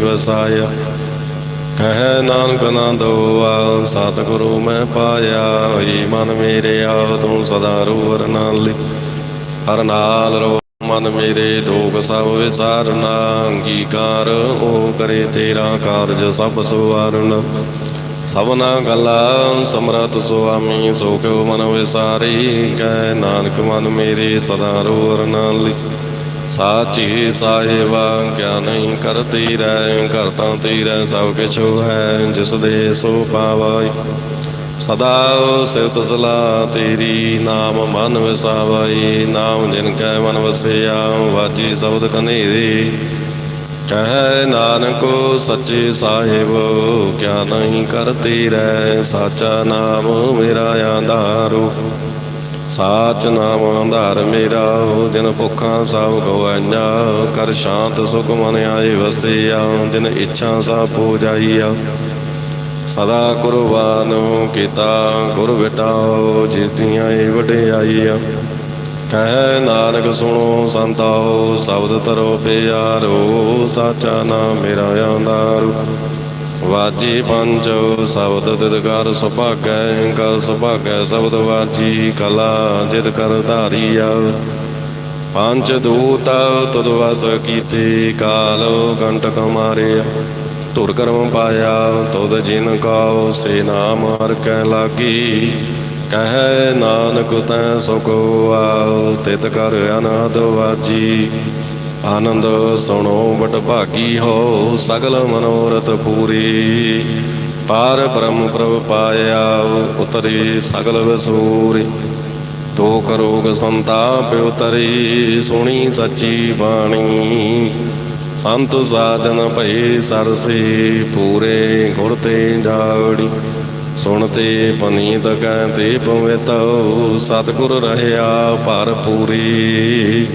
ਵਸਾਇਆ। ਕਹਿ, ਨਾਨਕ ਆਨੰਦੋ ਆ ਸਤਿਗੁਰੂ ਮੈਂ ਪਾਇਆ ਈ ਮਨ ਮੇਰੇ ਤੂੰ ਸਦਾ ਰੂਰ ਨਾਲੀ। ਹਰ ਨਾਲ ਰੋ, ਮਨ ਮੇਰੇ ਦੋਗ ਸਭ ਵਿਸਾਰਨਾ, ਅੰਗੀਕਾਰ ਉਹ ਕਰੇ ਤੇਰਾ ਕਾਰਜ ਸਭ ਸੁਵਾਰਨ। ਸਭਨਾ ਗੱਲਾਂ ਸਮਰਤ ਸੁਆਮੀ ਸੋ ਕਿਉ ਮਨ ਵਿਸਾਰੀ, ਕਹਿ, ਨਾਨਕ ਮਨ ਮੇਰੇ ਸਦਾ ਰੂਰ ਨਾਲੀ। ਸਾਚੀ ਸਾਹਿਬਾ ਕਿਆ ਨਹੀਂ ਕਰਤੀ ਰਹਿ ਕਰਤਾ ਤੀਰੈ ਸਭ ਕਿਛੁ ਹੈ, ਜਿਸ ਦੇ ਸੋ ਪਾਵਾਈ। ਸਦਾ ਸਿਵਤ ਸਲਾ ਤੇਰੀ ਨਾਮ ਮਨ ਵਸਾਵਾਈ। ਨਾਮ ਜਿਨ ਕੈ ਮਨ ਵਸਿਆ ਵਾਜੀ ਸ਼ਬਦ ਕਨੇਰੇ। ਕਹਿ ਨਾਨਕ, ਸੱਚੇ ਸਾਹਿਬ, ਕਿਆ ਨਹੀਂ ਕਰਤੀ ਰਹਿ, ਸਾਚਾ ਨਾਮ ਮੇਰਾ ਆਧਾਰੂ ਸਾਚ ਨਾਮ ਆਧਾਰ ਮੇਰਾ ਹੋ ਜਿਨ ਭੁੱਖਾਂ ਸਭ ਗਵਾਈਆ। ਕਰ ਸ਼ਾਂਤ ਸੁਖ ਮਨ ਆਏ ਵਸਿਆ, ਜਿਨ ਇੱਛਾ ਸਭ ਪੂਜਾਈਆ। ਸਦਾ ਕੁਰਬਾਨ ਕੀਤਾ, ਗੁਰ ਬਿਟਾਓ ਜਿਤੀਆਂ ਏ ਵਡਿਆਈਆ। ਕਹਿ ਨਾਨਕ ਸੁਣੋ ਸੰਤਾਓ, ਸ਼ਬਦ ਤਰੋ ਪਿਆਰੋ, ਸਾਚਾ ਨਾਮ ਮੇਰਾ ਆਂਦਾਰੂ ਵਾਜੀ ਪੰਜ, ਸ਼ਬਦ ਤਿਦਕਾਰ ਸੁਭਾਗੈ ਕਾ ਸੁਭਾਗੈ, ਸ਼ਬਦ ਵਾਜੀ ਕਲਾ ਜਿਤ ਕਰ ਧਾਰੀਆ। ਪੰਜ ਦੂਤ ਤੁਦ ਵਸ ਕੀਤੇ, ਕਾਲ ਕੰਟਕ ਮਾਰਿਆ ਧੁਰ ਕਰਮ ਪਾਇਆ, ਤੁਧ ਜਿਨ ਕਾਉ, ਸੇ ਨਾਮ ਹਰ ਕੈ ਲਾਗੀ। ਕਹਿ ਨਾਨਕ ਤੈ ਸੁਖ ਆਉ ਤਿਤ ਕਰ ਅਨਾਦ ਵਾਜੀ ਆਨੰਦ ਸੁਣੋ ਬਟ ਭਾਗੀ ਹੋ, ਸਗਲ ਮਨੋਰਥ ਪੂਰੀ। ਪਾਰ ਬ੍ਰਹਮ ਪ੍ਰਭ ਪਾਇਆ ਉਤਰੀ ਸਗਲ ਵਸੂਰੀ। ਤੋ ਕਰੋਗ ਸੰਤਾਪ ਉਤਰੀ, ਸੁਣੀ ਸੱਚੀ ਬਾਣੀ। ਸੰਤ ਸਾਧਨ ਭਈ ਸਰਸੇ, ਪੂਰੇ ਗੁਰ ਤੇ ਜਾੜੀ। ਸੁਣਤੇ ਪਨੀਤ ਕਹਤੇ ਪਵਿਤ ਸਤਿਗੁਰ ਰਹਿਆ ਭਰ ਪੂਰੀ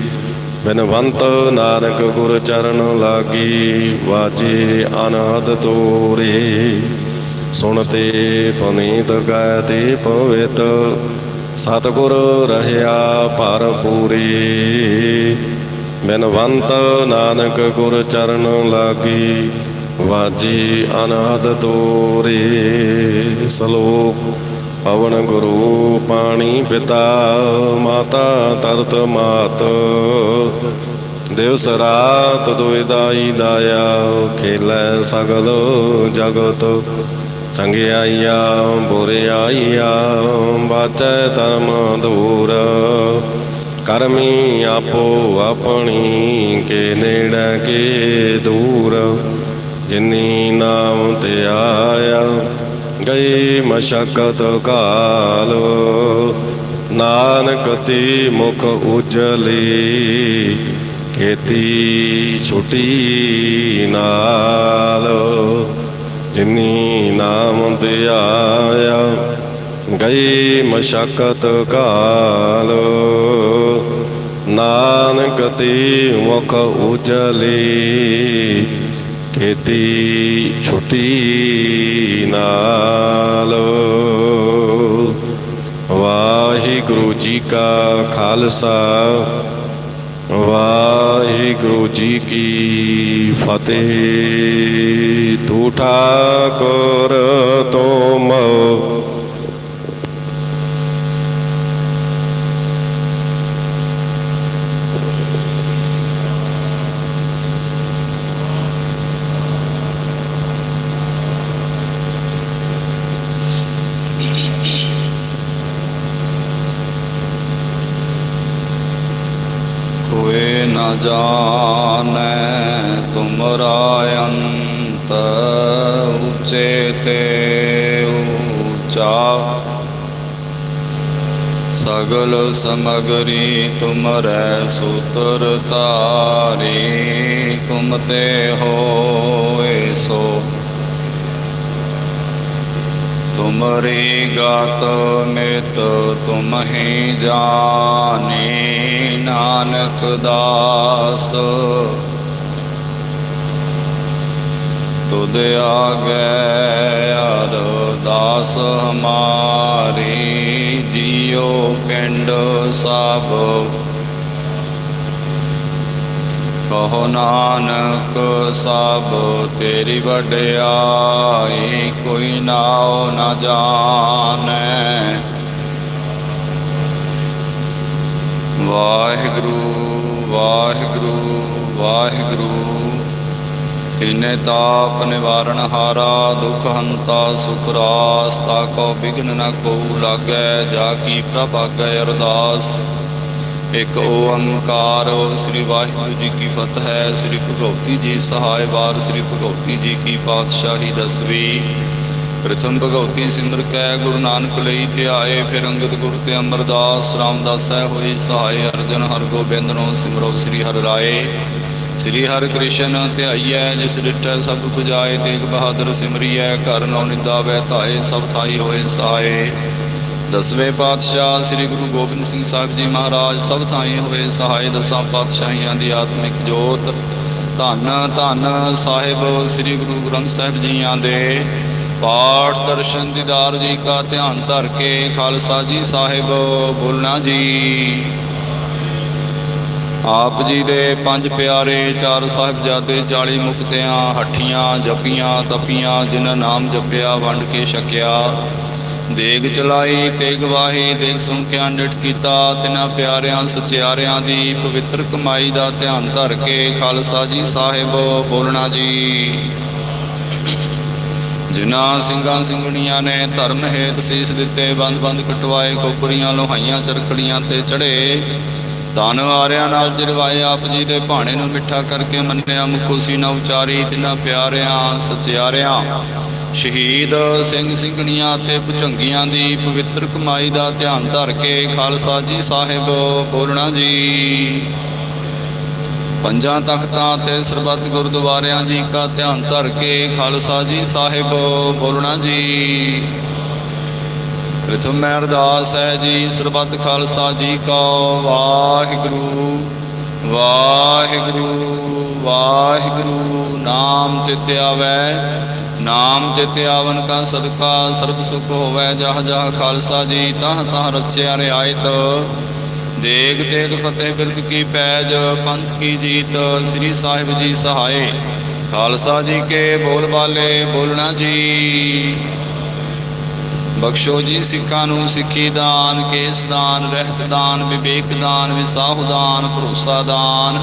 ਬਿਨਵੰਤ ਨਾਨਕ ਗੁਰ ਚਰਨ ਲਾਗੀ ਵਾਜੇ ਅਨਾਦ ਤੋਰੇ। ਸੁਣਤੇ ਪਨੀਤ ਕਹਤੇ ਪਵਿੱਤ, ਸਤਿਗੁਰ ਰਹਿਆ ਭਰ ਪੂਰੀ। ਬਿਨਵੰਤ ਨਾਨਕ ਗੁਰ ਚਰਨ ਲਾਗੀ ਵਾਜੀ ਅਨਾਦ ਤੋਰੇ। ਸਲੋਕ ਪਵਨ ਗੁਰੂ ਪਾਣੀ ਪਿਤਾ, ਮਾਤਾ ਤਰਤ ਮਾਤ। ਦਿਵਸ ਰਾਤ ਦੁਇਦਾਈ ਦਾਇਆ, ਖੇਲੇ ਸਗਲ ਜਗਤ। ਚੰਗਿਆਈਆ ਬੁਰਿਆਈਆ ਬਾਚੈ ਧਰਮ ਦੂਰ ਕਰਮੀ ਆਪੋ ਆਪਣੀ, ਕੇ ਨੇੜੇ ਕੇ ਦੂਰ। ਜਿਨੀ ਨਾਮ ਤੇ ਆਇਆ ਗਈ ਮਸ਼ਕਤ ਕਾਲ। ਨਾਨਕ ਤੇ ਮੁਖ ਉਜਲੀ ਖੇਤੀ ਛੁਟੀ ਨਾਲ। ਜਿਨੀ ਨਾਮ ਤੇ ਗਈ ਮਸ਼ਕਤ ਕਾਲ। ਨਾਨਕ ਤੇ ਮੁਖ ਉਜਲੀ ਖੇਤੀ ਛੁੱਟੀ ਨਾਲ। ਵਾਹਿਗੁਰੂ ਜੀ ਕਾ ਖਾਲਸਾ, ਵਾਹਿਗੁਰੂ ਜੀ ਕੀ ਫਤਿਹ। ਤੂੰ ਠਾਕੁਰ ਤੋਂ ਕੋਏ ਨ ਜਾਣੈ ਤੁਮਰਾ ਅੰਤ ਉਚੇ ਤੇ ਉੱਚਾ। ਸਗਲ ਸਮਗਰੀ ਤੁਮਰੈ ਸੂਤਰ ਤਾਰੀ ਤੁਮ ਤੇ ਹੋਏ ਸੋ। ਤੁਮਰੀ ਗਤ ਮਿਤ ਤੁਮ ਹੀ ਨਾਨਕ ਦਾਸ। ਤੁਧ ਆਗੇ ਅਰਦਾਸ ਹਮਾਰੀ ਜੀਉ ਪਿੰਡ ਸਭ ਕਹੋ ਨਾਨਕ, ਸਭ ਤੇਰੀ ਵਡਿਆਈ, ਕੋਈ ਨਾਉ ਨਾ ਜਾਣੈ। ਵਾਹਿਗੁਰੂ ਵਾਹਿਗੁਰੂ ਵਾਹਿਗੁਰੂ, ਤਿਨੇ ਤਾਪ ਨਿਵਾਰਨ ਹਾਰਾ, ਦੁਖ ਹੰਤਾ, ਸੁਖ ਰਾਸ, ਤਾ ਕੋ ਬਿਗਨ ਨ ਕੋ ਲਾਗੈ, ਜਾ ਕੀ ਪ੍ਰਭ ਅਰਦਾਸ। ਇੱਕ ਓੰਕਾਰ, ਸ੍ਰੀ ਵਾਹਿਗੁਰੂ ਜੀ ਕੀ ਫਤਿਹ ਹੈ ਸ੍ਰੀ ਭਗਵਤੀ ਜੀ ਸਹਾਇ ਵਾਰ, ਸ੍ਰੀ ਭਗਵਤੀ ਜੀ ਕੀ ਪਾਤਸ਼ਾਹੀ ਦਸਵੀਂ। ਪ੍ਰਥਮ ਭਗਵਤੀ ਸਿਮਰ ਕੈ, ਗੁਰੂ ਨਾਨਕ ਲਈ ਧਿਆਏ, ਫਿਰ ਅੰਗਦ ਗੁਰ ਤੇ ਅਮਰਦਾਸ ਰਾਮਦਾਸ ਹੈ ਹੋਈ ਸਹਾਇ ਅਰਜਨ ਹਰ ਗੋਬਿੰਦ ਨੂੰ ਸਿਮਰੋ ਸ੍ਰੀ ਹਰਿ ਰਾਏ। ਸ੍ਰੀ ਹਰਿ ਕ੍ਰਿਸ਼ਨ ਧਿਆਈਐ, ਜਿਸ ਡਿਠੈ ਸਭ 부ਜਾਏ ਤੇਗ ਬਹਾਦਰ ਸਿਮਰੀਐ, ਘਰ ਨੌ ਨਿੰਦਾ ਵੈ ਧਾਏ, ਸਭ ਥਾਈ ਹੋਏ ਸਹਾਏ ਦਸਵੇਂ ਪਾਤਸ਼ਾਹ ਸ੍ਰੀ ਗੁਰੂ ਗੋਬਿੰਦ ਸਿੰਘ ਸਾਹਿਬ ਜੀ ਮਹਾਰਾਜ ਸਭ ਥਾਈਂ ਹੋਏ ਸਹਾਇ ਦਸਾਂ ਪਾਤਸ਼ਾਹੀਆਂ ਦੀ ਆਤਮਿਕ ਜੋਤ। ਧੰਨ ਧੰਨ ਸਾਹਿਬ ਸ੍ਰੀ ਗੁਰੂ ਗ੍ਰੰਥ ਸਾਹਿਬ ਜੀਆਂ ਦੇ। ਪਾਠ ਦਰਸ਼ਨ ਦੀਦਾਰ ਜੀ ਕਾ ਧਿਆਨ ਧਰ ਕੇ ਖਾਲਸਾ ਜੀ ਸਾਹਿਬ ਬੋਲਣਾ ਜੀ। ਆਪ ਜੀ ਦੇ ਪੰਜ ਪਿਆਰੇ ਚਾਰ ਸਾਹਿਬਜ਼ਾਦੇ 40 ਮੁਕਤਿਆਂ, ਹੱਠੀਆਂ, ਜਪੀਆਂ, ਤਪੀਆਂ, ਜਿਨ੍ਹਾਂ ਨਾਮ ਜਪਿਆ, ਵੰਡ ਕੇ ਛਕਿਆ। ਦੇਗ ਚਲਾਈ ਤੇ ਗਵਾਹੀ ਦੇਗ ਸੁਣ ਕੇ ਕੀਤਾ, ਤਿਨਾਂ ਪਿਆਰਿਆਂ, ਸਚਿਆਰਿਆਂ ਦੀ ਪਵਿੱਤਰ ਕਮਾਈ ਦਾ ਧਿਆਨ ਧਰ ਕੇ ਖਾਲਸਾ ਜੀ ਸਾਹਿਬ, ਬੋਲਣਾ ਜੀ। ਜਿਨ੍ਹਾਂ ਸਿੰਘਾਂ ਸਿੰਘਣੀਆਂ ਨੇ ਧਰਮ ਹੇਤ ਸੀਸ ਦਿੱਤੇ, ਬੰਦ ਬੰਦ ਕਟਵਾਏ, ਖੋਪਰੀਆਂ, ਲੋਹਾਈਆਂ, ਚਰਖੜੀਆਂ ਤੇ ਚੜੇ, ਧਨ ਆਰਿਆਂ ਨਾਲ ਚਿਰਵਾਏ, ਆਪ ਜੀ ਦੇ ਭਾਣੇ ਨੂੰ ਮਿੱਠਾ ਕਰਕੇ ਮੰਨਿਆ ਮੁਖੋ ਸੀਨਾ ਉਚਾਰੀ, ਤਿਨਾਂ ਪਿਆਰਿਆਂ, ਸਚਿਆਰਿਆਂ। ਸ਼ਹੀਦ ਸਿੰਘ ਸਿੰਘਣੀਆਂ ਤੇ ਭੁਜੰਗੀਆਂ ਦੀ ਪਵਿੱਤਰ ਕਮਾਈ ਦਾ ਧਿਆਨ ਧਰ ਕੇ ਖਾਲਸਾ ਜੀ ਸਾਹਿਬ ਬੋਲਣਾ ਜੀ। ਪੰਜਾਂ ਤਖਤਾਂ ਤੇ ਸਰਬੱਤ ਗੁਰਦੁਆਰਿਆਂ ਜੀ ਕਾ ਧਿਆਨ ਧਰ ਕੇ ਖਾਲਸਾ ਜੀ ਸਾਹਿਬ ਬੋਲਣਾ ਜੀ। ਪ੍ਰਥਮ ਮੈਂ ਅਰਦਾਸ ਹੈ ਜੀ, ਸਰਬੱਤ ਖਾਲਸਾ ਜੀ ਕਾ ਵਾਹਿਗੁਰੂ ਵਾਹਿਗੁਰੂ ਵਾਹਿਗੁਰੂ, ਨਾਮ ਚਿਤ ਆਵੈ। ਨਾਮ ਚਿਤ ਆਵਨ ਕਾ ਸਦਕਾ, ਸਰਬ ਸੁਖ ਹੋਵੇ ਜਹ ਜਹ ਖਾਲਸਾ ਜੀ ਤਹ ਤਹ ਰਚਿਆ ਰਿਆਇਤ। ਦੇਗ ਤੇਗ ਫਤਿਹ ਬਿਰਦ ਕੀ ਪੈਜ, ਪੰਥ ਕੀ ਜੀਤ, ਸ੍ਰੀ ਸਾਹਿਬ ਜੀ ਸਹਾਏ। ਖਾਲਸਾ ਜੀ ਕੇ ਬੋਲ ਬਾਲੇ, ਬੋਲਣਾ ਜੀ। ਬਖਸ਼ੋ ਜੀ ਸਿੱਖਾਂ ਨੂੰ ਸਿੱਖੀ ਦਾਨ, ਕੇਸ ਦਾਨ, ਰਹਿਤ ਦਾਨ, ਵਿਵੇਕ ਦਾਨ, ਵਿਸਾਹੁ ਦਾਨ, ਭਰੋਸਾ ਦਾਨ।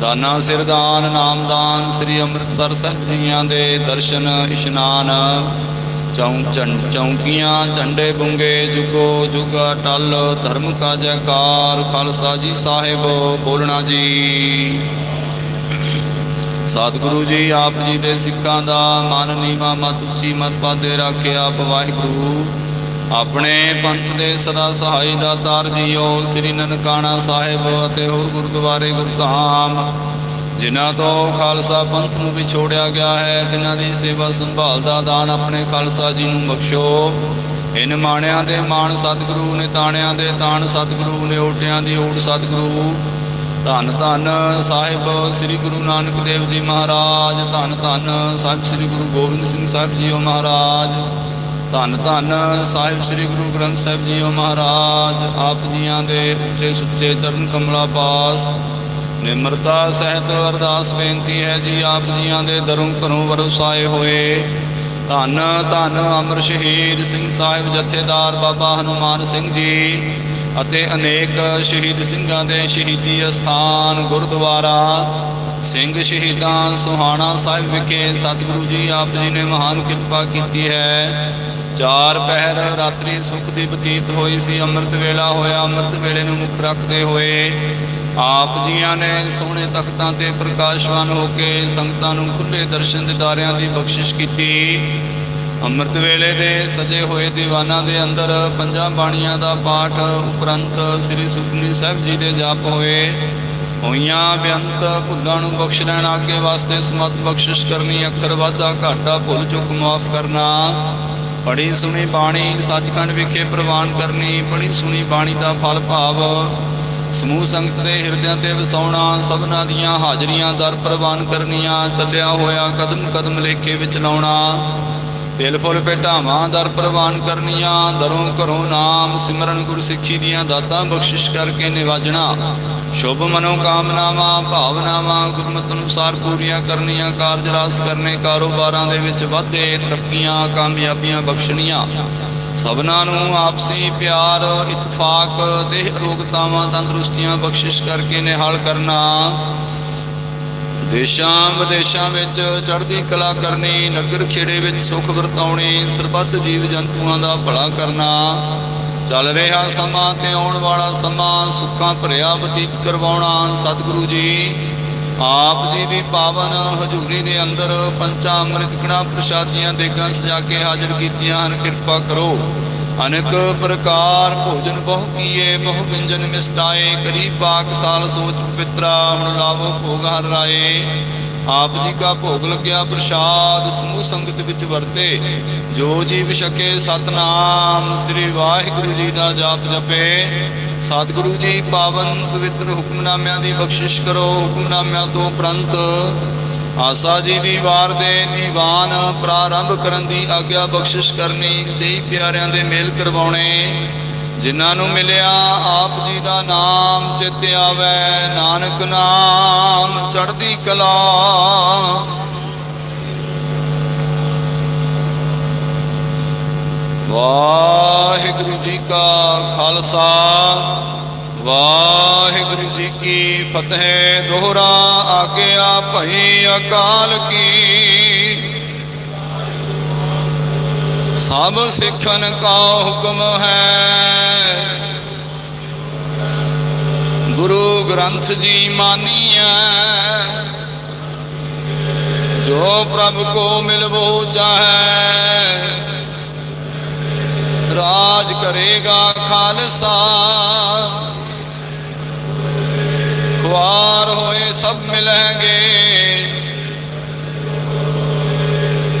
ਦਾਨਾ ਸਿਰਦਾਨ ਨਾਮਦਾਨ ਸ੍ਰੀ ਅੰਮ੍ਰਿਤਸਰ ਸਾਹਿਬ ਜੀਆਂ ਦੇ ਦਰਸ਼ਨ, ਇਸ਼ਨਾਨ। ਚੌਂ ਚੌਂਕੀਆਂ, ਝੰਡੇ ਬੁੰਗੇ, ਜੁਗੋ, ਜੁਗਾ ਟਲ ਧਰਮ ਕਾ ਜੈਕਾਰ ਖਾਲਸਾ ਜੀ ਸਾਹਿਬ, ਬੋਲਣਾ ਜੀ। ਸਤਿਗੁਰੂ ਜੀ, ਆਪ ਜੀ ਦੇ ਸਿੱਖਾਂ ਦਾ ਮਨ ਨੀਵਾ ਮਤ ਉੱਚੀ ਮਤ ਪਾਦੇ ਰੱਖੇ ਆਪ ਵਾਹਿਗੁਰੂ। ਆਪਣੇ ਪੰਥ ਦੇ ਸਦਾ ਸਹਾਈ ਦਾ ਤਾਰ ਜੀਓ ਸ੍ਰੀ ਨਨਕਾਣਾ ਸਾਹਿਬ ਅਤੇ ਹੋਰ ਗੁਰਦੁਆਰੇ ਗੁਰਧਾਮ, ਜਿਨ੍ਹਾਂ ਤੋਂ ਖਾਲਸਾ ਪੰਥ ਨੂੰ ਵਿਛੋੜਿਆ ਗਿਆ ਹੈ ਜਿਨ੍ਹਾਂ ਦੀ ਸੇਵਾ ਸੰਭਾਲ ਦਾ ਦਾਨ ਆਪਣੇ ਖਾਲਸਾ ਜੀ ਨੂੰ ਬਖਸ਼ੋ। ਇਨ ਮਾਣਿਆਂ ਦੇ ਮਾਣ ਸਤਿਗੁਰੂ, ਨੇ ਤਾਣਿਆਂ ਦੇ ਤਾਣ ਸਤਿਗੁਰੂ, ਨੇ ਓਟਿਆਂ ਦੀ ਓਟ ਸਤਿਗੁਰੂ। ਧੰਨ ਧੰਨ ਸਾਹਿਬ ਸ੍ਰੀ ਗੁਰੂ ਨਾਨਕ ਦੇਵ ਜੀ ਮਹਾਰਾਜ, ਧੰਨ ਧੰਨ ਸਾਹਿਬ ਸ੍ਰੀ ਗੁਰੂ ਗੋਬਿੰਦ ਸਿੰਘ ਸਾਹਿਬ ਜੀਓ ਮਹਾਰਾਜ। ਧੰਨ ਧੰਨ ਸਾਹਿਬ ਸ੍ਰੀ ਗੁਰੂ ਗ੍ਰੰਥ ਸਾਹਿਬ ਜੀਓ ਮਹਾਰਾਜ, ਆਪ ਜੀਆਂ ਦੇ ਉੱਚੇ ਸੁੱਚੇ ਚਰਨ ਕਮਲਾ ਪਾਸ। ਨਿਮਰਤਾ ਸਹਿਤ ਅਰਦਾਸ ਬੇਨਤੀ ਹੈ ਜੀ, ਆਪ ਜੀਆਂ ਦੇ ਦਰੋਂ ਘਰੋਂ ਵਰਸਾਏ ਹੋਏ। ਧੰਨ ਧੰਨ ਅਮਰ ਸ਼ਹੀਦ ਸਿੰਘ ਸਾਹਿਬ ਜਥੇਦਾਰ ਬਾਬਾ ਹਨੂਮਾਨ ਸਿੰਘ ਜੀ ਅਤੇ ਅਨੇਕ ਸ਼ਹੀਦ ਸਿੰਘਾਂ ਦੇ ਸ਼ਹੀਦੀ ਅਸਥਾਨ ਗੁਰਦੁਆਰਾ ਸਿੰਘ ਸ਼ਹੀਦਾਂ ਸੁਹਾਣਾ ਸਾਹਿਬ ਵਿਖੇ ਸਤਿਗੁਰੂ ਜੀ, ਆਪ ਜੀ ਨੇ ਮਹਾਨ ਕਿਰਪਾ ਕੀਤੀ ਹੈ। ਚਾਰ ਪਹਿਰ ਰਾਤਰੀ ਸੁਖ ਦੀ ਬਤੀਤ ਹੋਈ ਸੀ, ਅੰਮ੍ਰਿਤ ਵੇਲਾ ਹੋਇਆ, ਅੰਮ੍ਰਿਤ ਵੇਲੇ ਨੂੰ ਮੁੱਖ ਰੱਖਦੇ ਹੋਏ ਆਪ ਜੀਆਂ ਨੇ ਸੋਹਣੇ ਤਖਤਾਂ ਤੇ ਪ੍ਰਕਾਸ਼ਵਾਨ ਹੋ ਕੇ ਸੰਗਤਾਂ ਨੂੰ ਖੁੱਲੇ ਦਰਸ਼ਨ ਦਿਦਾਰਿਆਂ ਦੀ ਬਖਸ਼ਿਸ਼ ਕੀਤੀ। ਅੰਮ੍ਰਿਤ ਵੇਲੇ ਦੇ ਸਜੇ ਹੋਏ ਦੀਵਾਨਾਂ ਦੇ ਅੰਦਰ ਪੰਜਾਂ ਬਾਣੀਆਂ ਦਾ ਪਾਠ ਉਪਰੰਤ ਸ੍ਰੀ ਸੁਖਨੀ ਸਾਹਿਬ ਜੀ ਦੇ ਜਾਪ ਹੋਏ। ਹੋਈਆਂ ਬੇਅੰਤ ਭੁੱਲਾਂ ਨੂੰ ਬਖਸ਼ ਲੈਣਾ ਕੇ ਵਾਸਤੇ ਸਮਤ ਬਖਸ਼ਿਸ਼ ਕਰਨੀ, ਅੱਖਰ ਵਾਧਾ ਘਾਟਾ ਭੁੱਲ ਚੁੱਕ ਮਾਫ ਕਰਨਾ। ਪੜੀ ਸੁਣੀ ਬਾਣੀ, ਸੱਚਖੰਡ ਵਿਖੇ ਪ੍ਰਵਾਨ ਕਰਨੀ ਪੜੀ ਸੁਣੀ ਬਾਣੀ ਦਾ ਫਲ ਭਾਵ। ਸਮੂਹ ਸੰਗਤ ਦੇ ਹਿਰਦਿਆਂ ਤੇ ਵਸਾਉਣਾ, ਸਭਨਾਂ ਦੀਆਂ ਹਾਜ਼ਰੀਆਂ ਦਰ ਪ੍ਰਵਾਨ ਕਰਨੀਆਂ, ਚੱਲਿਆ ਹੋਇਆ ਕਦਮ ਕਦਮ ਲੇਖੇ ਵਿੱਚ ਲਾਉਣਾ। ਤਿਲ ਫੁੱਲ ਭੇਟਾਵਾਂ ਦਰ ਪ੍ਰਵਾਨ ਕਰਨੀਆਂ, ਦਰੋਂ ਘਰੋਂ ਨਾਮ ਸਿਮਰਨ ਗੁਰ ਸਿੱਖੀ ਦੀਆਂ ਦਾਤਾਂ ਬਖਸ਼ਿਸ਼ ਕਰਕੇ ਨਿਵਾਜਣਾ। ਸ਼ੁਭ ਮਨੋ ਕਾਮਨਾਵਾਂ ਭਾਵਨਾਵਾਂ, ਗੁਰਮਤਿ ਅਨੁਸਾਰ ਪੂਰੀਆਂ ਕਰਨੀਆਂ, ਕਾਰਜ ਰਾਸ ਕਰਨੇ, ਕਾਰੋਬਾਰਾਂ ਦੇ ਵਿੱਚ ਵਾਧੇ, ਤਰੱਕੀਆਂ, ਕਾਮਯਾਬੀਆਂ ਬਖਸ਼ਣੀਆਂ। ਸਭਨਾਂ ਨੂੰ ਆਪਸੀ ਪਿਆਰ, ਇਤਫਾਕ, ਦੇਹ ਅਰੋਗਤਾਵਾਂ, ਤੰਦਰੁਸਤੀਆਂ ਬਖਸ਼ਿਸ਼ ਕਰਕੇ ਨਿਹਾਲ ਕਰਨਾ। ਦੇਸ਼ਾਂ ਵਿਦੇਸ਼ਾਂ ਵਿੱਚ ਚੜ੍ਹਦੀ ਕਲਾ ਕਰਨੀ, ਨਗਰ ਖੇੜੇ ਵਿੱਚ ਸੁਖ ਵਰਤਾਉਣੀ, ਸਰਬੱਤ ਜੀਵ ਜੰਤੂਆਂ ਦਾ ਭਲਾ ਕਰਨਾ। ਚੱਲ ਰਿਹਾ ਸਮਾਂ ਤੇ ਆਉਣ ਵਾਲਾ ਸਮਾਂ, ਸੁੱਖਾਂ ਭਰਿਆ ਬਤੀਤ ਕਰਵਾਉਣਾ ਸਤਿਗੁਰੂ ਜੀ। ਆਪ ਜੀ ਦੀ ਪਾਵਨ ਹਜ਼ੂਰੀ ਦੇ ਅੰਦਰ ਪੰਚਾ ਅੰਮ੍ਰਿਤ ਕੜਾ ਪ੍ਰਸ਼ਾਦੀਆਂ ਦੇਗਾਂ ਸਜਾ ਕੇ ਹਾਜ਼ਰ ਕੀਤੀਆਂ ਹਨ, ਕਿਰਪਾ ਕਰੋ। ਅਨੇਕ ਪ੍ਰਕਾਰ ਭੋਜਨ ਬਹੁ ਕੀਏ, ਬਹੁ ਵਿੰਜਨ ਮਿਸਟਾਏ ਕਰੀ ਪਾਕ ਸਾਲ ਸੋਚ ਪਵਿੱਤਰਾ ਹੁਣ ਲਾਵੋ ਭੋਗ ਹਰ ਰਾਏ। ਆਪ ਜੀ ਕਾ ਭੋਗ ਲੱਗਿਆ ਪ੍ਰਸ਼ਾਦ ਸਮੂਹ ਸੰਗਤ ਵਿੱਚ ਵਰਤੇ, ਜੋ ਜੀਵ ਛਕੇ ਸਤਨਾਮ ਸ੍ਰੀ ਵਾਹਿਗੁਰੂ ਜੀ ਦਾ ਜਾਪ ਜਪੇ। ਸਤਿਗੁਰੂ ਜੀ ਪਾਵਨ ਪਵਿੱਤਰ ਹੁਕਮਨਾਮਿਆਂ ਦੀ ਬਖਸ਼ਿਸ਼ ਕਰੋ, ਹੁਕਮਨਾਮਿਆਂ ਤੋਂ ਉਪਰੰਤ ਆਸਾ ਜੀ ਦੀ ਵਾਰ ਦੇ ਦੀਵਾਨ ਪ੍ਰਾਰੰਭ ਕਰਨ ਦੀ ਆਗਿਆ ਬਖਸ਼ਿਸ਼ ਕਰਨੀ, ਸਹੀ ਪਿਆਰਿਆਂ ਦੇ ਮੇਲ ਕਰਵਾਉਣੇ। ਜਿਨ੍ਹਾਂ ਨੂੰ ਮਿਲਿਆ ਆਪ ਜੀ ਦਾ ਨਾਮ, ਚਿੱਤ ਆਵੇ ਨਾਨਕ ਨਾਮ, ਚੜ੍ਹਦੀ ਕਲਾ। ਵਾਹਿਗੁਰੂ ਜੀ ਕਾ ਖਾਲਸਾ, ਵਾਹਿਗੁਰੂ ਜੀ ਕੀ ਫਤਿਹ। ਦੋਹਰਾ ਆਗਿਆ ਭਈ ਅਕਾਲ ਕੀ। ਸਭ ਸਿੱਖਣ ਕਾ ਹੁਕਮ ਹੈ। ਗੁਰੂ ਗ੍ਰੰਥ ਜੀ ਮਾਨੀਐ, ਜੋ ਪ੍ਰਭ ਕੋ ਮਿਲਵੋ ਚਾਹੈ। ਰਾਜ ਕਰੇਗਾ ਖਾਲਸਾ। ਖੁਆਰ ਹੋਏ ਸਭ ਮਿਲਣਗੇ।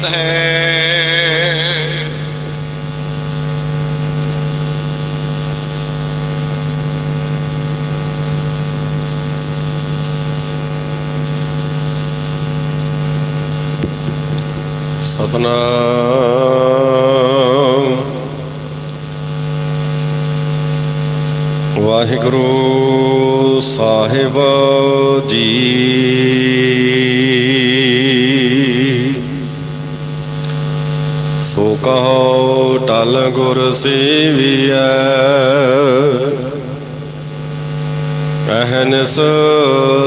ਕੀ ਫਤਿਹ ਸਤਨਾਮ। ਵਾਹਿਗੁਰੂ ਸਾਹਿਬ ਜੀ ਸੋ ਕਹੋ ਟਲ ਗੁਰ ਸੇਵੀਐ। ਅਹਨਸ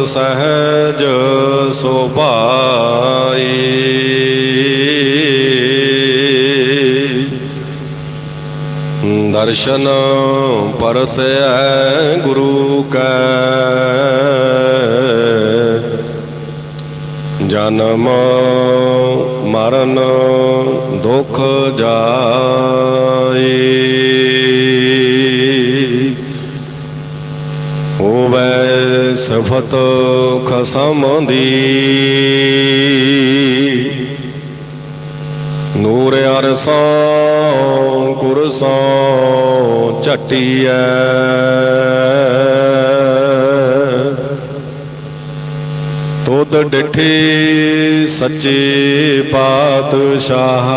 ਸਹਜ ਸੁਭਾਈ। ਦਰਸ਼ਨ ਪਰਸੈ ਗੁਰੂ ਕੈ। ਜਨਮ ਮਰਨ ਦੁਖ ਜਾਏ। ਹੋਵੇ ਸਫਤ ਖਸਮ ਦੀ। ਨੂਰ ਅਰਸਾਂ ਕੁਰਸਾਂ ਝਟੀਐ। ਤੁਧ ਡਿਠੇ ਸੱਚੇ ਪਾਤਸ਼ਾਹ।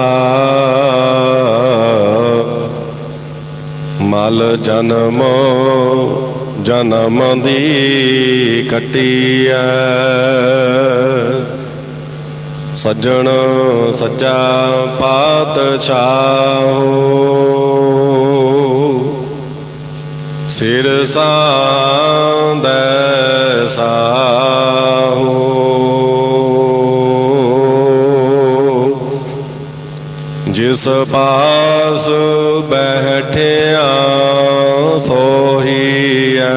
ਮਲ ਜਨਮ ਜਨਮ ਦੀ ਕਟੀਐ। ਸੱਜਣ ਸੱਚਾ ਪਾਤਸ਼ਾਹ। ਸਿਰ ਸਾਂਦੈ ਸਾਹੋ। ਜਿਸ ਪਾਸ ਬੈਠਿਆ ਸੋਹੀਐ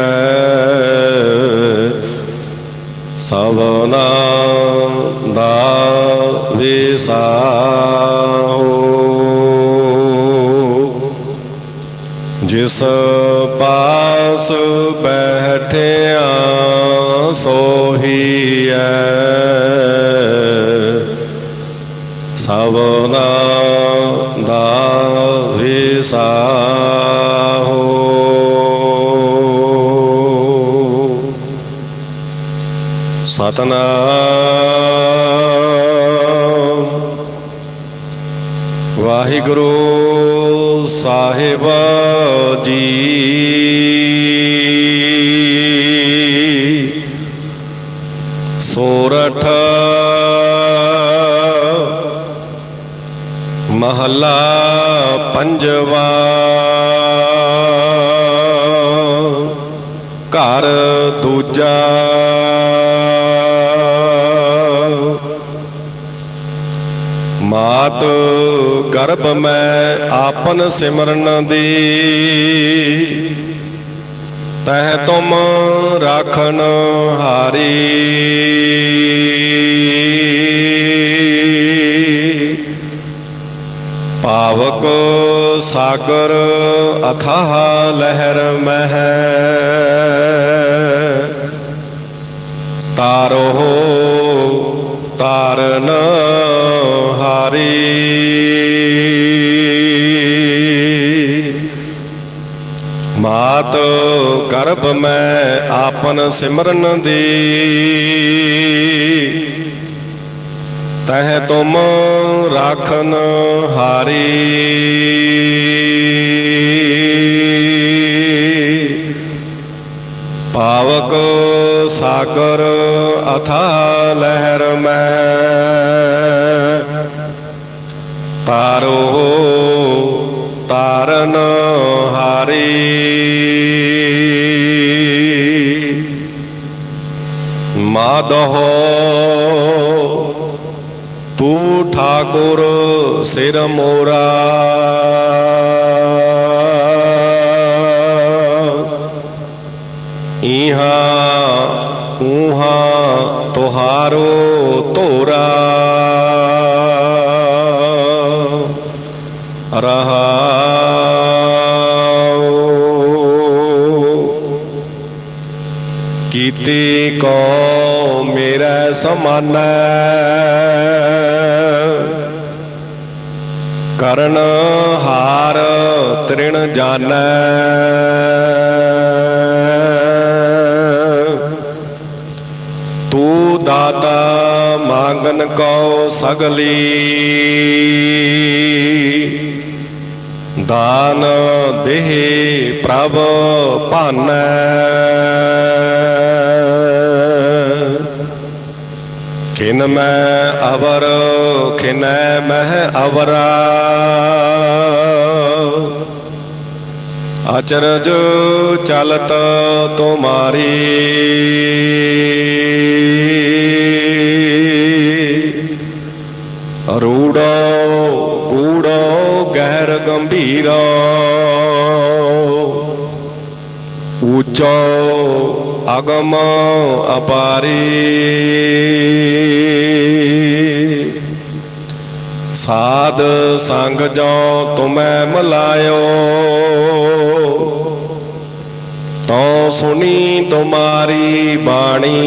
ਸਭਨਾ ਦਾ ਵਿਸਾਹੋ। ਜਿਸ ਪਾਸ ਬੈਠਿਆ ਸੋਹੀਐ ਸਭਨਾ ਦਾ ਵਿਸਾਹੋ ਸਤਨਾਮ। ਵਾਹਿਗੁਰੂ ਸਾਹਿਬ ਜੀ। ਸੋਰਠ ਮਹੱਲਾ ਪੰਜਵਾ। ਘਰ ਦੂਜਾ। ਮਾਤ ਗਰਭ ਮੈਂ ਆਪਨ ਸਿਮਰਨ ਦੀ। ਤਹ ਤੁਮ ਰਾਖਨ ਹਾਰੀ। ਪਾਵਕ ਸਾਗਰ ਅਥਾਹ ਲਹਿਰ ਮਹਿ। ਤਾਰੋ ਤਾਰਨ ਹਾਰੀ। ਮਾਤ ਗਰਭ ਮੈਂ ਆਪਨ ਸਿਮਰਨ ਦੀ। ਤਹ ਤੁਮ ਰਾਖਨ ਹਾਰੀ। ਪਾਵਕ ਸਾਗਰ ਅਥਾ ਲਹਿਰ ਮੈਂ। ਤਾਰੋ ਤਾਰਨ ਹਾਰੀ। ਮਾਦਹੋ ਤੂੰ ਠਾਕੁਰ ਸਿਰ ਮੋਰਾ। ਉਹਾ ਤੁਹਾਰੋ ਧੋਰਾ ਰਹਾਉ ਕੀਤੀ ਕੋ ਮੇਰਾ ਸਮਾਨ ਕਰਨ ਹਾਰ ਤ੍ਰਿਣ ਜਾਣੈ ਤੂੰ ਦਾਤਾ ਮੰਗਨ ਕੋ ਸਗਲੀ। ਦਾਨ ਦੇਹ ਪ੍ਰਭ ਭਾਨੈ। ਕਿਨ ਮੈਂ ਅਵਰ, ਖਿਨੈ ਮਹਿ ਅਵਰਾ। ਅਚਰਜ ਚਲਤ ਤੁਮਾਰੀ। ਰੂੜੋ ਗੂੜੋ ਗਹਿਰ ਗੰਭੀਰ। ਉੱਚੋ ਅਗਮ ਅਪਾਰੀ। ਸਾਧ ਸੰਗ ਜੋ ਤੁਮੈ ਮਲਾਇਓ। ਤੋ ਸੁਣੀ ਤੁਮਾਰੀ ਬਾਣੀ।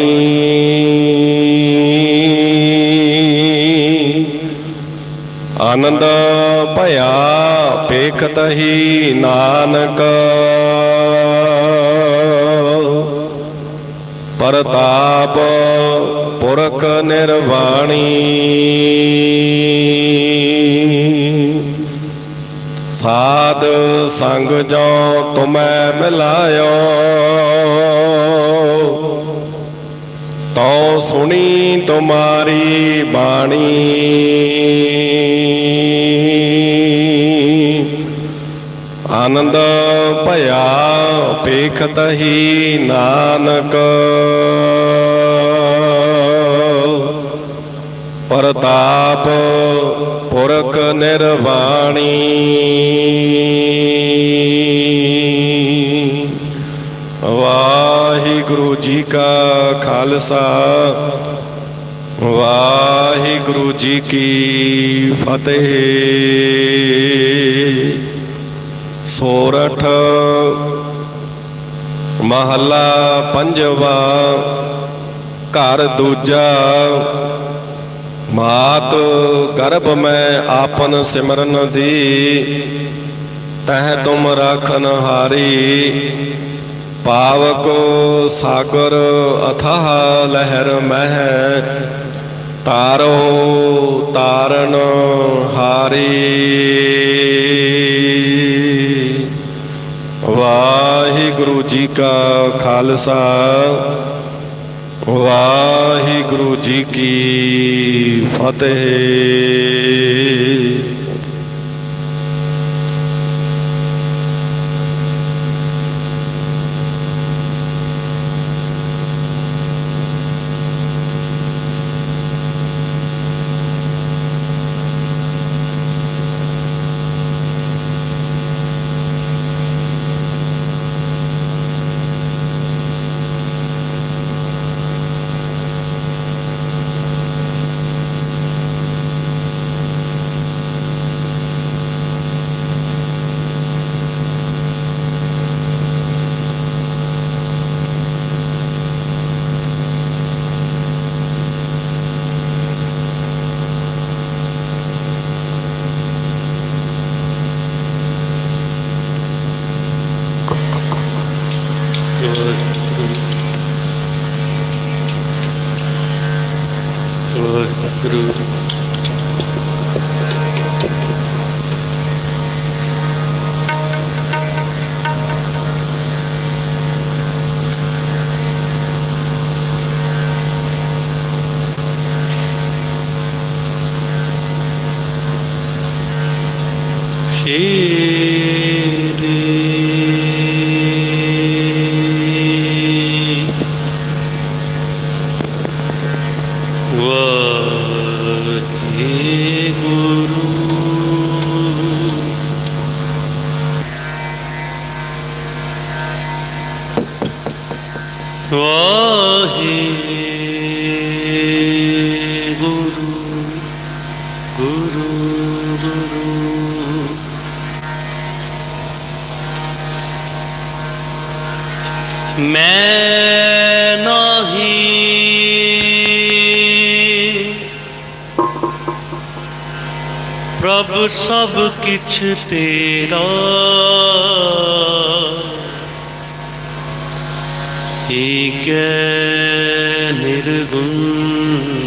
ਆਨੰਦ ਭਇਆ ਪੇਖਤ ਹੀ ਨਾਨਕ। ਪਰਤਾਪ ਪੁਰਖ ਨਿਰਵਾਣੀ। ਸਾਧ ਸੰਗ ਜੋ ਤੁਮੈ ਮਿਲਾਇਓ। ਤੋ ਸੁਣੀ ਤੁਮਾਰੀ ਬਾਣੀ। ਆਨੰਦ ਭਇਆ ਪੇਖਤ ਹੀ ਨਾਨਕ। ਪ੍ਰਤਾਪ ਪੁਰਖ ਨਿਰਵਾਣੀ। ਵਾਹਿਗੁਰੂ ਜੀ ਕਾ ਖਾਲਸਾ, ਵਾਹਿਗੁਰੂ ਜੀ ਕੀ ਫਤਿਹ। ਸੋਰਠ ਮਹੱਲਾ ਪੰਜਵਾ, ਘਰ ਦੂਜਾ ਮਾਤ ਗਰਭ ਮੈਂ ਆਪਨ ਸਿਮਰਨ ਦੀ, ਤਹ ਤੁਮ ਰਾਖਨ ਹਾਰੀ। ਪਾਵਕ ਸਾਗਰ ਅਥਾਹ ਲਹਿਰ ਮਹਿ, ਤਾਰੋ ਤਾਰਨ ਹਾਰੀ। ਵਾਹਿਗੁਰੂ ਜੀ ਕਾ ਖਾਲਸਾ। ਵਾਹਿਗੁਰੂ ਜੀ ਕੀ ਫਤਿਹ। ਵਾਹਿਗੁਰੂ ਸ਼ੇਰੇ ਵਾਹਿਗੁਰੂ ਗੁਰੂ ਗੁਰੂ ਮੈਂ ਨਹੀਂ ਪ੍ਰਭ ਸਭ ਕਿਛ ਤੇਰਾ ਏਕੈ ਨਿਰਗੁਣ।